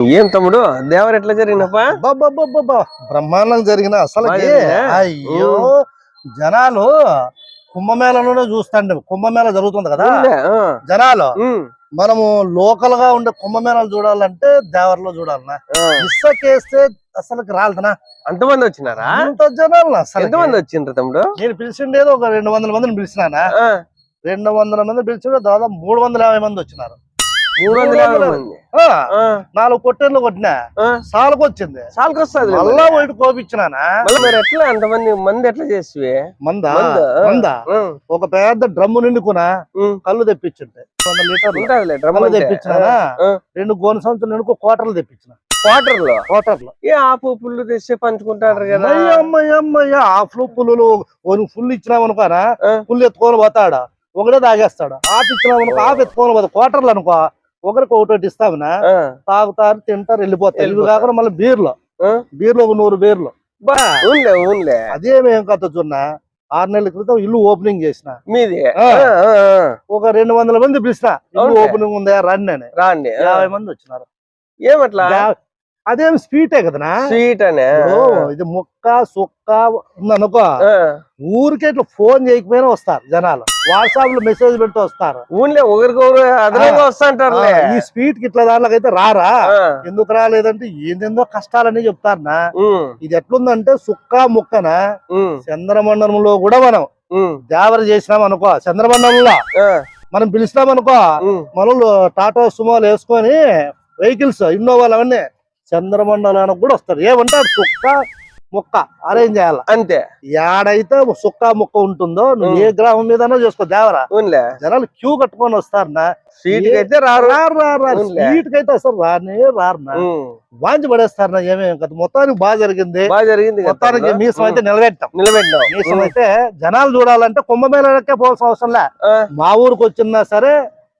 ఏం తమ్ముడు? దేవరు ఎట్లా జరిగినప్పా బ్రహ్మాండంగా జరిగిన అసలు? అయ్యో జనాలు కుంభమేళలోనే చూస్తాండి కుంభమేళ జరుగుతుంది కదా. జనాలు మనము లోకల్గా ఉండే కుంభమేళాలు చూడాలంటే దేవర్లో చూడాలనా? ఆ. ఇసుకేస్తే అసలు రాలదనా? అంతమంది వచ్చినారా? అంత జనాలు ఎంతమంది వచ్చిండ్రు తమ్ముడు? నేను పిలిచిండేది ఒక రెండు వందల మందిని పిలిచినానా? రెండు వందల మంది పిలిచిండే దాదాపు మూడు వందల యాభై మంది వచ్చినారు. మూడు వందల యాభై మంది. ఆ, ఆ, నాలుగు పొట్టేళ్ళు కొట్టినా. సాలకు వచ్చింది చాలకు వస్తుంది మళ్ళా. పోయి కోపించినానా? మళ్ళీ మీరు ఎట్లా అంతమంది మంది ఎట్లా చేసి మందా? మందా? ఒక పెద్ద డ్రమ్ము నిండుకున్నా కళ్ళు తెప్పించుంటే వంద లీటర్లు. ఉంటదిలే డ్రమ్ కళ్ళు తెప్పించినా. రెండు గోను సంవత్సరం నిండుకో కోటర్లు తెప్పించిన. క్వార్టర్లో కోటర్లు ఏ ఆపు పుల్లు తెచ్చి పంచుకుంటారు కదా. అమ్మయ్య అమ్మయ్య అమ్మయ్య ఆ ఫ్లూ పుల్లులు ఒక ఫుల్ ఇచ్చినాం అనుకోనా. ఫుల్ ఎత్తుకొని పోతాడు? ఒకటే తాగేస్తాడు. ఆఫ్ ఇచ్చినాం అనుకో ఆఫ్ ఎత్తుకొని పోతా కోటర్లు అనుకో ఒకరికి ఒకటి ఇస్తామనా తాగుతారు తింటారు వెళ్ళిపోతారు. ఇవి. కాకుండా మళ్ళీ బీర్లు. బీర్లు ఒక నూరు బీర్లు. అదేమేం కథ చున్నా ఆరు నెలల క్రితం ఇల్లు ఓపెనింగ్ చేసిన. మీది. ఒక రెండు వందల మంది పిలిచిన ఇల్లు. ఓపెనింగ్ ఉందా? రండి అని రాండి. యాభై మంది వచ్చినారు. ఏమట్లా? అదేం స్వీటే కదనా? స్వీట్ అనే ఇది ముక్క సుక్క ఉందనుకో ఊరికే ఇట్లా ఫోన్ చేయకపోయినా వస్తారు జనాలు. వాట్సాప్లో మెసేజ్ పెడితే వస్తారు. ఊన్లే ఒకరికొకరు అదనంగా ఆ, ఈ స్వీట్కి ఇట్లా అయితే రారా? ఎందుకు రాలేదంటే ఏందేందో కష్టాలని చెప్తారనా ఇది ఎట్లుందంటే సుక్క ముక్కన చంద్రమండలంలో కూడా మనం దేవర చేసినాం అనుకో చంద్రమండలంలో మనం పిలిచినాం అనుకో. మనలు టాటా సుమోలు వేసుకొని వెహికల్స్ ఇన్నోవాలు అవన్నీ చంద్రమండలానికి కూడా వస్తారు. ఏమంటారు సుక్క ముక్క అరేంజ్ చేయాల? అంతే. యాడైతే సుక్క ముక్క ఉంటుందో నువ్వు ఏ గ్రామం మీదనో చేసుకో దేవరా. జనాలు క్యూ కట్టుకొని వస్తారనా? స్వీట్ అయితే రారు. రారు అయితే అసలు రానే రారునా? వాంచి పడేస్తారనా ఏమేం కదా మొత్తానికి బాగా జరిగింది. బాగా జరిగింది మొత్తానికి. మీసం అయితే నిలబెట్టాం. నిలబెట్టినావు మీసం అయితే జనాలు చూడాలంటే కుంభమేళకే పోవాల్సిన అవసరం లే. మా ఊరికి వచ్చినా సరే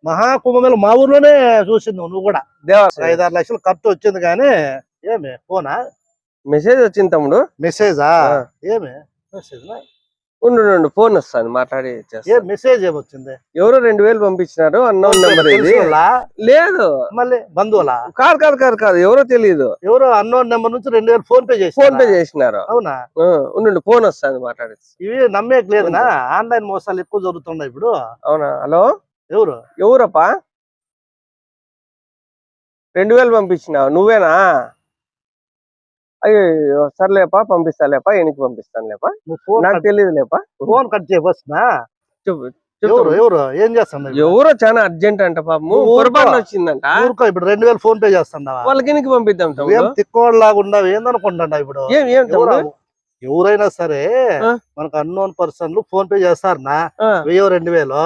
మహా కుంభమేళ మా ఊర్లోనే చూసింది నువ్వు కూడా. దేవా. ఐదారు లక్షలు ఖర్చు వచ్చింది కానీ ఏమి ఫోనా మెసేజ్ వచ్చింది తమ్ముడు? మెసేజా. ఏమి? మెసేజ్ ఉండు ఉండు ఫోన్ వస్తాను మాట్లాడి ఏ. మెసేజ్ ఏమొచ్చింది? ఎవరో రెండు వేలు పంపించినారు అన్నోన్ నెంబర్ ఇది? లేదు. మళ్ళీ బంధువులా? కాదు కాదు కాదు కాదు ఎవరో తెలియదు ఎవరో అన్నోన్ నెంబర్ నుంచి రెండు వేలు ఫోన్ పే చేసి ఫోన్ పే చేసినారు. అవునా? ఉండు ఫోన్ వస్తాను మాట్లాడి. ఇవి నమ్మేకి లేదునా? ఆన్లైన్ మోసాలు ఎక్కువ జరుగుతున్నాయి ఇప్పుడు. అవునా? హలో? ఎవరు? ఎవరప్పా? రెండు వేలు పంపించినావు నువ్వేనా? అయ్యో సర్లేపా పంపిస్తాలేపా ఎనికి పంపిస్తాను లేపా నువ్వు ఫోన్ నాకు తెలియదు లేపా ఫోన్ కట్ చేయవచ్చునా చెప్పు ఎవరు ఎవరు ఏం చాలా అర్జెంట్ అంట పాపము నువ్వు పొరపాటు ఊరుకో. వచ్చిందంట. ఊరుకో ఇప్పుడు రెండు వేలు ఫోన్ పే చేస్తున్నావా వాళ్ళకి ఎనికి పంపిద్దాం ఏం ఏందనుకుంటున్నా ఇప్పుడు? ఏం ఏం ఎవరైనా సరే. మనకు అన్నోన్ పర్సన్లు ఫోన్ పే చేస్తారనా? ఆ, వెయ్యో రెండు వేలు?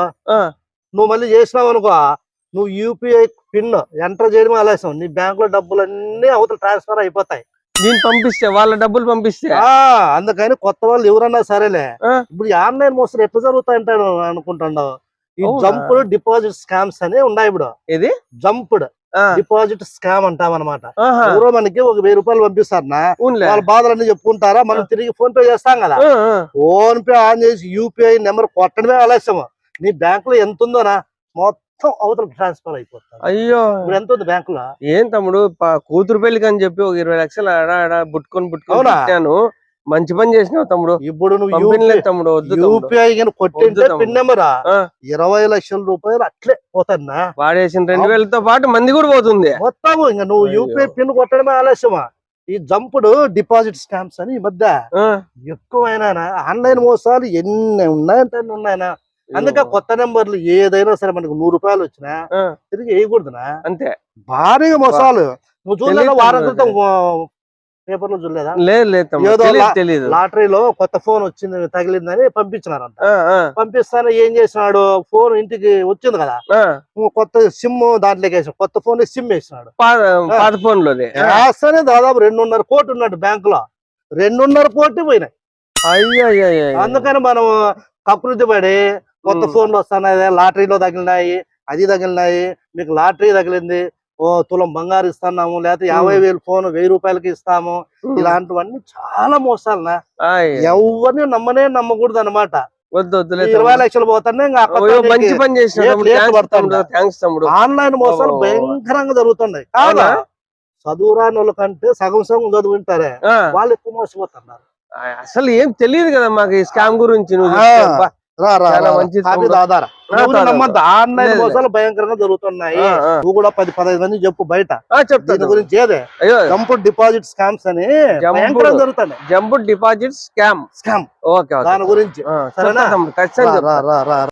నువ్వు మళ్ళీ చేసినావు అనుకో నువ్వు యూపీఐ పిన్ ఎంటర్ చేయడం ఆలస్యం. నీ బ్యాంక్లో డబ్బులన్నీ అవతల ట్రాన్స్ఫర్ అయిపోతాయి. నేను పంపిస్తే వాళ్ళ డబ్బులు పంపిస్తే. అందుకని కొత్త వాళ్ళు ఎవరన్నా సరేలే. ఇప్పుడు ఆన్లైన్ మోసాలు ఎట్లా జరుగుతాయంటాను అనుకుంటున్నావు? ఈ? జంపుడ్ డిపాజిట్ స్కామ్స్ అని ఉన్నాయి ఇప్పుడు. ఇది జంపుడ్ డిపాజిట్ స్కామ్ అంటాం అనమాట ఎవరో మనకి ఒక వెయ్యి రూపాయలు పంపిస్తారనా. వాళ్ళ బాధలన్నీ చెప్పుకుంటారా? మనం తిరిగి ఫోన్ పే చేస్తాం కదా. ఫోన్ పే ఆన్ చేసి యూపీఐ నెంబర్ కొట్టడమే ఆలస్యం నీ బ్యాంక్లో ఎంత ఉందోనా మొత్తం అవతల ట్రాన్స్ఫర్ అయిపోతుంది అయ్యో. ఇప్పుడు ఎంత ఉంది బ్యాంక్లో? ఏం తమ్ముడు పా- కూతురు పెళ్ళికి అని చెప్పి ఒక ఇరవై లక్షలు ఆడ ఆడ బుట్టుకొని బుట్టుకొని అవునా? పెట్టాను. మంచి పని చేసినావు తమ్ముడు. ఇప్పుడు నువ్వు పంపిణీ తమ్ముడు వద్దు తమ్ముడు. యూపీఐ కానీ కొట్టింటే వద్దు తమ్ముడు. పిన్ నెంబర్ ఆ. ఇరవై లక్షల రూపాయలు అట్లే పోతాన్నా? వాడేసిన రెండు వేలతో పాటు మంది కూడా పోతుంది. మొత్తం ఇంకా నువ్వు అయ్యో. యూపీఐ పిన్ కొట్టడమే ఆలస్యమా? ఈ జంపుడు డిపాజిట్ స్కామ్స్ అని ఈ మధ్య ఆ, ఎక్కువైనా ఆన్లైన్ మోసాలు ఎన్ని ఉన్నాయంటే అన్ని ఉన్నాయనా? అందుకే కొత్త నెంబర్లు ఏదైనా సరే మనకు నూరు రూపాయలు వచ్చినా తిరిగి వేయకూడదునా? అంతే. భారీగా మోసాలు. నువ్వు చూడలేదా వారం క్రితం పేపర్లో చూడలేదా? లేదు లా- లాటరీలో కొత్త ఫోన్ వచ్చింది తగిలిందని పంపించినారంట. పంపిస్తానే ఏం చేసినాడు? ఫోన్ ఇంటికి వచ్చింది కదా. కొత్త సిమ్ దాంట్లోకి వేసాడు కొత్త ఫోన్ సిమ్ వేసినాడు. పాత ఫోన్ లోది వేస్తేనే దాదాపు రెండున్నర కోటి ఉన్నాడు బ్యాంక్లో రెండున్నర కోటి పోయినాయి. అయ్యో. అందుకని మనం కకృతి పడి కొత్త. ఫోన్లు వస్తున్నాయి లాటరీలో తగిలినాయి అది తగిలినాయి మీకు లాటరీ తగిలింది ఓ తులం బంగారు ఇస్తున్నాము లేకపోతే యాభై వేలు ఫోన్ వెయ్యి రూపాయలకి ఇస్తాము. ఇలాంటివన్నీ చాలా మోసాలనా. ఎవరిని నమ్మనే నమ్మకూడదు అనమాట ఇరవై. లక్షలు పోతానే మంచి పని చేసిన ఆన్లైన్ మోసాలు. భయంకరంగా జరుగుతున్నాయి? కాదా? చదువురాని వాళ్ళ కంటే సగం సగం చదువుంటారే. వాళ్ళు ఎక్కువ మోసపోతున్నారు. అసలు ఏం తెలియదు కదా మాకు ఈ స్కామ్ గురించి ఆన్లైన్ మోసాలు భయంకరంగా జరుగుతున్నాయి. నువ్వు కూడా పది పదహైదు మంది చెప్పు బయట. ఆ, చెప్తా దీని గురించి ఏదే? జంప్ డిపాజిట్ స్కామ్స్ అని జంపుడు. భయంకరంగా జరుగుతున్నాయి. Jump deposit scam. Scam. Okay దాని గురించి. సరేనా?